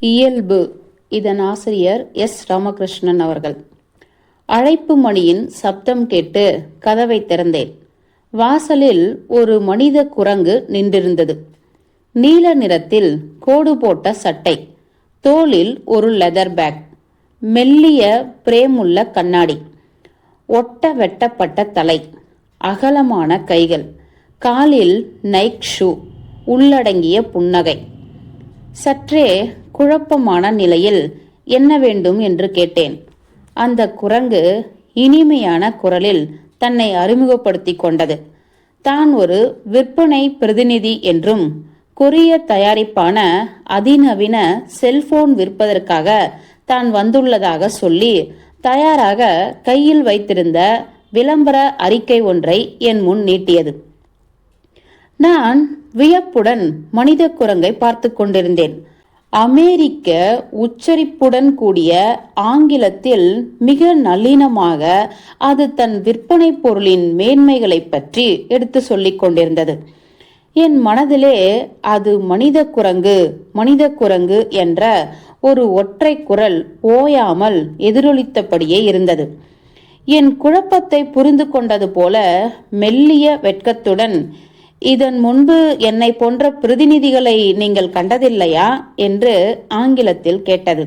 இயல்பு. இதன் ஆசிரியர் எஸ். ராமகிருஷ்ணன் அவர்கள். அழைப்பு மணியின் சப்தம் கேட்டு கதவை திறந்தேன். வாசலில் ஒரு மனித குரங்கு நின்றிருந்தது. நீல நிறத்தில் கோடு போட்ட சட்டை. தோளில் ஒரு லெதர் பேக். மெல்லிய பிரேமுள்ள கண்ணாடி. ஒட்ட வெட்டப்பட்ட தலை. அகலமான கைகள். காலில் நைக் ஷூ உள்ளடங்கிய புன்னகை. சற்றே குழப்பமான நிலையில் என்ன வேண்டும் என்று கேட்டேன். அந்த குரங்கு இனிமையான குரலில் தன்னை அறிமுகப்படுத்திக் கொண்டது. தான் ஒரு விற்பனை பிரதிநிதி என்றும் கொரிய தயாரிப்பான அதிநவீன செல்போன் விற்பதற்காக தான் வந்துள்ளதாக சொல்லி தயாராக கையில் வைத்திருந்த விளம்பர அறிக்கை ஒன்றை என் முன் நீட்டியது. நான் வியப்புடன் மனித குரங்கை பார்த்து கொண்டிருந்தேன். அமெரிக்க உச்சரிப்புடன் கூடிய ஆங்கிலத்தில் மிக நளினமாக அது தன் விற்பனை பொருளின் மேன்மைகளை பற்றி எடுத்து சொல்லிக் கொண்டிருந்தது. என் மனதிலே அது மனித குரங்கு மனித குரங்கு என்ற ஒரு ஒற்றை குரல் ஓயாமல் எதிரொலித்தபடியே இருந்தது. என் குழப்பத்தை புரிந்து கொண்டது போல மெல்லிய வெட்கத்துடன் இதன் முன்பு என்னை போன்ற பிரதிநிதிகளை நீங்கள் கண்டதில்லையா? என்று ஆங்கிலத்தில் கேட்டது.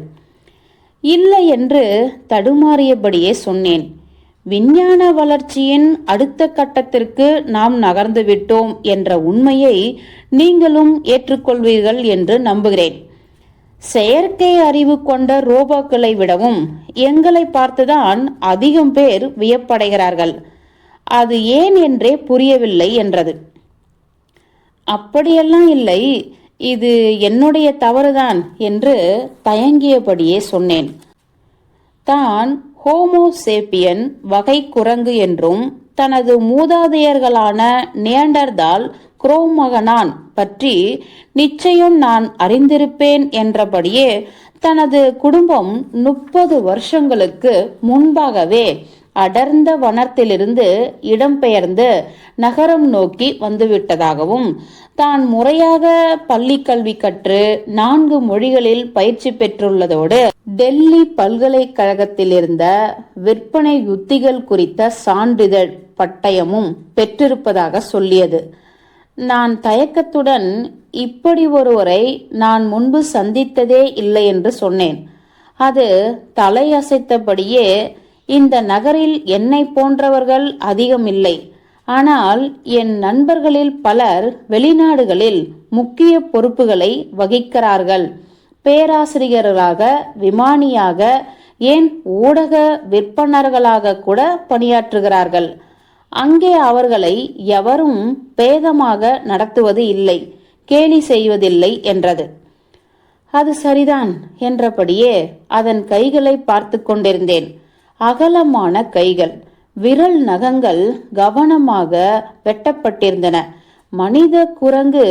இல்லை என்று தடுமாறியபடியே சொன்னேன். விஞ்ஞான வளர்ச்சியின் அடுத்த கட்டத்திற்கு நாம் நகர்ந்து விட்டோம் என்ற உண்மையை நீங்களும் ஏற்றுக்கொள்வீர்கள் என்று நம்புகிறேன். செயற்கை அறிவு கொண்ட ரோபோக்களை விடவும் எங்களை பார்த்துதான் அதிகம் பேர் வியப்படைகிறார்கள். அது ஏன் என்றே புரியவில்லை என்றது. அப்படியெல்லாம் இல்லை. இது என்னுடைய தவறுதான் என்று தயங்கியபடியே சொன்னேன். தான் ஹோமோசேப்பியன் வகை குரங்கு என்றும் தனது மூதாதையர்களான நியண்டர்தால் குரோமகனான் பற்றி நிச்சயம் நான் அறிந்திருப்பேன் என்றபடியே தனது குடும்பம் முப்பது வருஷங்களுக்கு முன்பாகவே அடர்ந்த வனத்திலிருந்து இடம்பெயர்ந்து நகரம் நோக்கி வந்துவிட்டதாகவும் தான் முறையாக பள்ளி கல்வி கற்று நான்கு மொழிகளில் பயிற்சி பெற்றுள்ளதோடு டெல்லி பல்கலைக்கழகத்தில் இருந்த விற்பனை யுத்திகள் குறித்த சான்றிதழ் பட்டயமும் பெற்றிருப்பதாக சொல்லியது. நான் தயக்கத்துடன் இப்படி ஒருவரை நான் முன்பு சந்தித்ததே இல்லை என்று சொன்னேன். அது தலையசைத்தபடியே இந்த நகரில் என்னை போன்றவர்கள் அதிகம் இல்லை. ஆனால் என் நண்பர்களில் பலர் வெளிநாடுகளில் முக்கிய பொறுப்புகளை வகிக்கிறார்கள். பேராசிரியர்களாக விமானியாக ஏன் ஊடக விற்பனர்களாக கூட பணியாற்றுகிறார்கள். அங்கே அவர்களை எவரும் பேதமாக நடத்துவது இல்லை கேலி செய்வதில்லை என்றது. அது சரிதான் என்றபடியே அதன் கைகளை பார்த்து கொண்டிருந்தேன். அகலமான கைகள் விரல் நகங்கள் கவனமாக வெட்டப்பட்டிருந்தன. மனித குரங்கு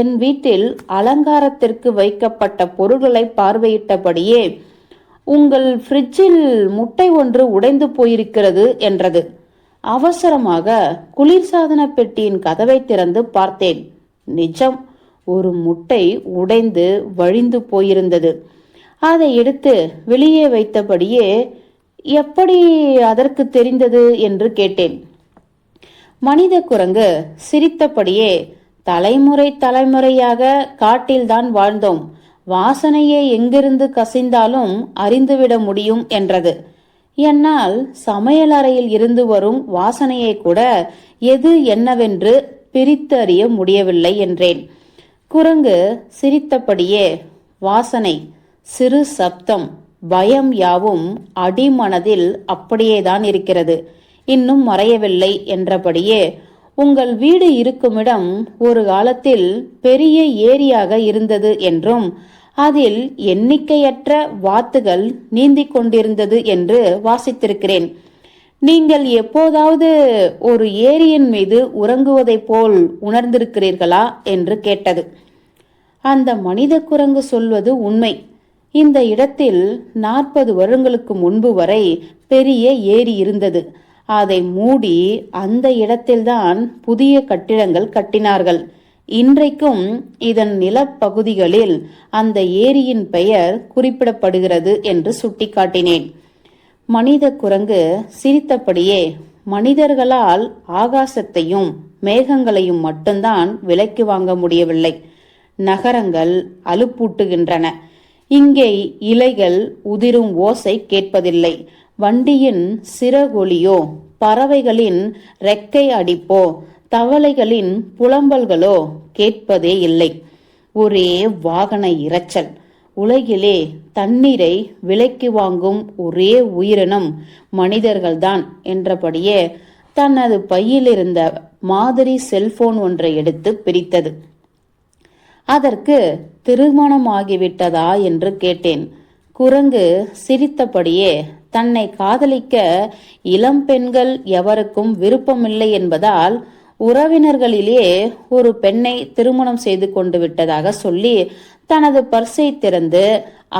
என் வீட்டில் அலங்காரத்திற்கு வைக்கப்பட்ட பொருள்களை பார்வையிட்டபடியே உங்கள் ஃப்ரிட்ஜில் முட்டை ஒன்று உடைந்து போயிருக்கிறது என்றது. அவசரமாக குளிர்சாதன பெட்டியின் கதவை திறந்து பார்த்தேன். நிஜம் ஒரு முட்டை உடைந்து வழிந்து போயிருந்தது. அதை எடுத்து வெளியே வைத்தபடியே எப்படி அதற்கு தெரிந்தது என்று கேட்டேன். மனித குரங்கு சிரித்தபடியே தலைமுறை தலைமுறையாக காட்டில்தான் வாழ்ந்தோம். வாசனையே எங்கிருந்து கசிந்தாலும் அறிந்துவிட முடியும் என்றது. என்னால் சமையலறையில் இருந்து வரும் வாசனையை கூட எது என்னவென்று பிரித்து அறிய முடியவில்லை என்றேன். குரங்கு சிரித்தபடியே வாசனை சிறு சப்தம் பயம் யாவும் அடிமனதில் அப்படியேதான் இருக்கிறது. இன்னும் மறையவில்லை என்றபடியே உங்கள் வீடு இருக்குமிடம் ஒரு காலத்தில் பெரிய ஏரியாக இருந்தது என்றும் அதில் எண்ணிக்கையற்ற வாத்துகள் நீந்திக் கொண்டிருந்தது என்று வாசித்திருக்கிறேன். நீங்கள் எப்போதாவது ஒரு ஏரியின் மீது உறங்குவதைப் போல் உணர்ந்திருக்கிறீர்களா? என்று கேட்டது. அந்த மனித குரங்கு சொல்வது உண்மை. இந்த இடத்தில் நாற்பது வருடங்களுக்கு முன்பு வரை பெரிய ஏரி இருந்தது. அதை மூடி அந்த இடத்தில்தான் புதிய கட்டிடங்கள் கட்டினார்கள். இன்றைக்கும் இதன் நிலப்பகுதிகளில் அந்த ஏரியின் பெயர் குறிப்பிடப்படுகிறது என்று சுட்டிக்காட்டினேன். மனித குரங்கு சிரித்தபடியே மனிதர்களால் ஆகாசத்தையும் மேகங்களையும் மட்டும்தான் விலைக்கு வாங்க முடியவில்லை. நகரங்கள் அலுப்பூட்டுகின்றன. இங்கே இலைகள் உதிரும் ஓசை கேட்பதில்லை. வண்டியின் சிறகொலியோ பறவைகளின் ரெக்கை அடிப்போ தவளைகளின் புலம்பல்களோ கேட்பதே இல்லை. ஒரே வாகன இரைச்சல். உலகிலே தண்ணீரை விலைக்கு வாங்கும் ஒரே உயிரினம் மனிதர்கள்தான் என்றபடியே தனது பையிலிருந்த மாதிரி செல்போன் ஒன்றை எடுத்து பிரித்தது. அதற்கு திருமணமாகிவிட்டதா என்று கேட்டேன். குரங்கு சிரித்தபடியே தன்னை காதலிக்க இளம் பெண்கள் எவருக்கும் விருப்பமில்லை என்பதால் உறவினர்களிலே ஒரு பெண்ணை திருமணம் செய்து கொண்டு விட்டதாக சொல்லி தனது பர்ஸை திறந்து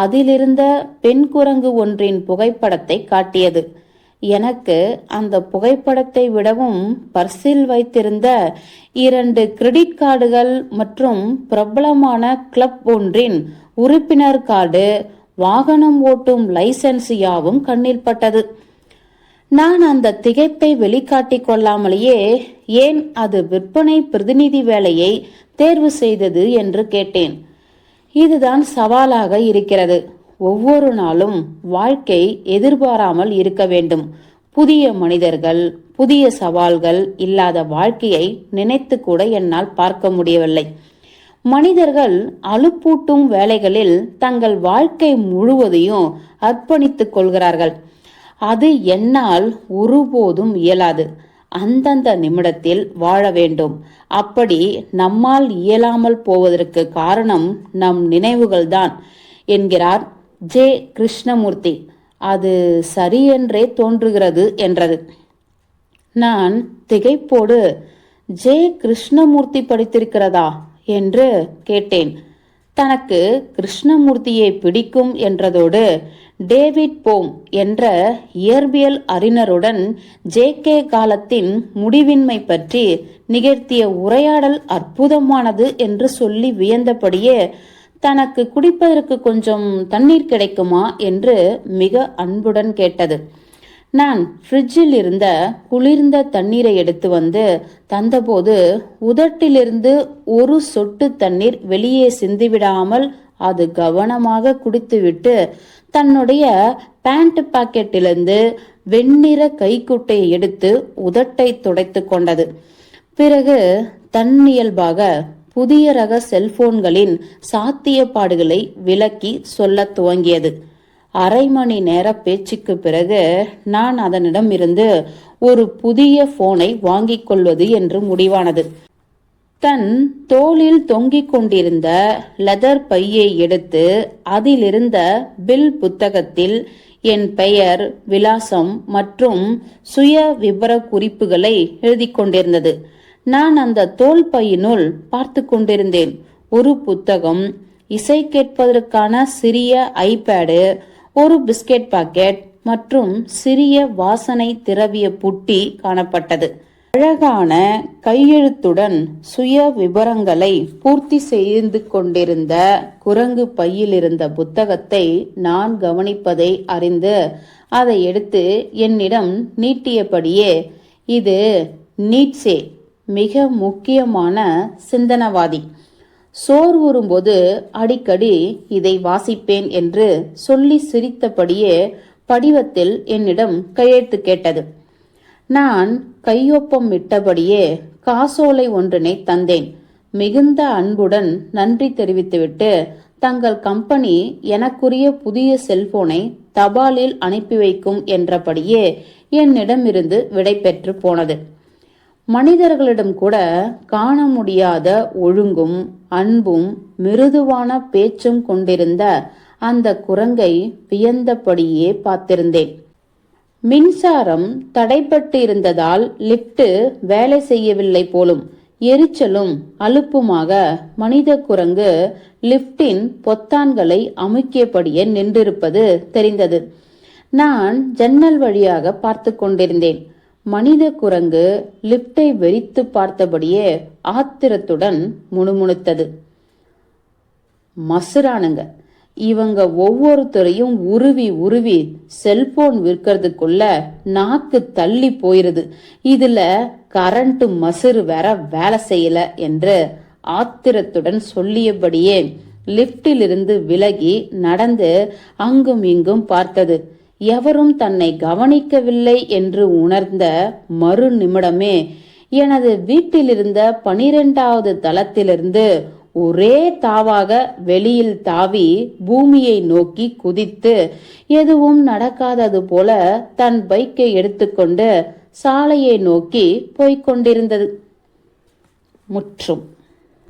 அதிலிருந்த பெண் குரங்கு ஒன்றின் புகைப்படத்தை காட்டியது. எனக்கு அந்த புகைப்படத்தை விடவும் பர்சில் வைத்திருந்த இரண்டு கிரெடிட் கார்டுகள் மற்றும் பிரபலமான கிளப் ஒன்றின் உறுப்பினர் கார்டு வாகனம் ஓட்டும் லைசன்ஸ் யாவும் கண்ணில் பட்டது. நான் அந்த திகைப்பை வெளிக்காட்டிக் கொள்ளாமலேயே ஏன் அது விற்பனை பிரதிநிதி வேலையை தேர்வு செய்தது என்று கேட்டேன். இதுதான் சவாலாக இருக்கிறது. ஒவ்வொரு நாளும் வாழ்க்கை எதிர்பாராமல் இருக்க வேண்டும். புதிய மனிதர்கள் புதிய சவால்கள் இல்லாத வாழ்க்கையை நினைத்து கூட என்னால் பார்க்க முடியவில்லை. மனிதர்கள் அலுப்பூட்டும் வேலைகளில் தங்கள் வாழ்க்கை முழுவதையும் அர்ப்பணித்துக் கொள்கிறார்கள். அது என்னால் ஒருபோதும் இயலாது. அந்தந்த நிமிடத்தில் வாழ வேண்டும். அப்படி நம்மால் இயலாமல் போவதற்கு காரணம் நம் நினைவுகள்தான் என்கிறார் ஜே கிருஷ்ணமூர்த்தி. அது சரியென்றே தோன்றுகிறது என்றது. நான் திகைப்போடு ஜே கிருஷ்ணமூர்த்தி படித்திருக்கிறதா? என்று கேட்டேன். தனக்கு கிருஷ்ணமூர்த்தியை பிடிக்கும் என்றதோடு டேவிட் போம் என்ற இயற்பியல் அறிஞருடன் ஜே கே காலத்தின் முடிவின்மை பற்றி நிகழ்த்திய உரையாடல் அற்புதமானது என்று சொல்லி வியந்தபடியே தனக்கு குடிப்பதற்கு கொஞ்சம் தண்ணீர் கிடைக்குமா என்று மிக அன்புடன் கேட்டது. நான் ஃப்ரிட்ஜில் இருந்த குளிர்ந்த தண்ணீரை எடுத்து வந்து தந்தபோது உதட்டிலிருந்து ஒரு சொட்டு தண்ணீர் வெளியே சிந்திவிடாமல் அது கவனமாக குடித்துவிட்டு தன்னுடைய பேண்ட் பாக்கெட்டிலிருந்து வெண்ணிற கைக்குட்டையை எடுத்து உதட்டை துடைத்து கொண்டது. பிறகு தன்னியல்பாக புதிய ரக செல்போன்களின் சாத்தியப்பாடுகளை விளக்கி சொல்லத் துவங்கியது. அரை மணி நேர பேச்சுக்கு பிறகு நான் அதனிடம் இருந்து ஒரு புதிய போனை வாங்கிக் கொள்வது என்று முடிவானது. தன் தோளில் தொங்கிக் கொண்டிருந்த லெதர் பையை எடுத்து அதிலிருந்த பில் புத்தகத்தில் என் பெயர் விலாசம் மற்றும் சுய விபர குறிப்புகளை எழுதி கொண்டிருந்தது. நான் அந்த தோல் பையினுள் பார்த்து கொண்டிருந்தேன். ஒரு புத்தகம் இசை கேட்பதற்கான சிறிய ஐபேடு ஒரு பிஸ்கெட் பாக்கெட் மற்றும் சிறிய வாசனை திரவிய புட்டி காணப்பட்டது. அழகான கையெழுத்துடன் சுய விவரங்களை பூர்த்தி செய்து கொண்டிருந்த குரங்கு பையில் இருந்த புத்தகத்தை நான் கவனிப்பதை அறிந்து அதை எடுத்து என்னிடம் நீட்டியபடியே இது நீட்சே மிக முக்கியமான சிந்தனவாதி. சோர் ஊறும்போது அடிக்கடி இதை வாசிப்பேன் என்று சொல்லி சிரித்தபடியே படிவத்தில் என்னிடம் கையெழுத்து கேட்டது. நான் கையொப்பம் இட்டபடியே காசோலை ஒன்றினை தந்தேன். மிகுந்த அன்புடன் நன்றி தெரிவித்துவிட்டு தங்கள் கம்பெனி எனக்குரிய புதிய செல்போனை தபாலில் அனுப்பி வைக்கும் என்றபடியே என்னிடமிருந்து விடை பெற்று போனது. மனிதர்களிடம் கூட காண முடியாத ஒழுங்கும் அன்பும் மிருதுவான பேச்சும் கொண்டிருந்த அந்த குரங்கை வியந்தபடியே பார்த்திருந்தேன். மின்சாரம் தடைப்பட்டு இருந்ததால் லிப்ட் வேலை செய்யவில்லை போலும் எரிச்சலும் அலுப்புமாக மனித குரங்கு லிப்டின் பொத்தான்களை அமுக்கியபடியே நின்றிருப்பது தெரிந்தது. நான் ஜன்னல் வழியாக பார்த்து கொண்டிருந்தேன். மனித குரங்கு லிப்டை வெறித்து பார்த்தபடியே ஆத்திரத்துடன் முணுமுணுத்தது. மசுரானுங்க இவங்க ஒவ்வொருத்தரையும் உருவி உருவி செல்போன் விற்கிறதுக்குள்ள நாக்கு தள்ளி போயிருது. இதுல கரண்ட் மசுறு வேற வேலை செய்யல என்று ஆத்திரத்துடன் சொல்லியபடியே லிப்டிலிருந்து விலகி நடந்து அங்கும் இங்கும் பார்த்தது. எவரும் தன்னை கவனிக்கவில்லை என்று உணர்ந்த மறு நிமிடமே எனது வீட்டிலிருந்த பனிரெண்டாவது தளத்திலிருந்து ஒரே தாவாக வெளியில் தாவி பூமியை நோக்கி குதித்து எதுவும் நடக்காதது போல தன் பைக்கை எடுத்துக்கொண்டு சாலையை நோக்கி போய்க்கொண்டிருந்தது முற்றும்.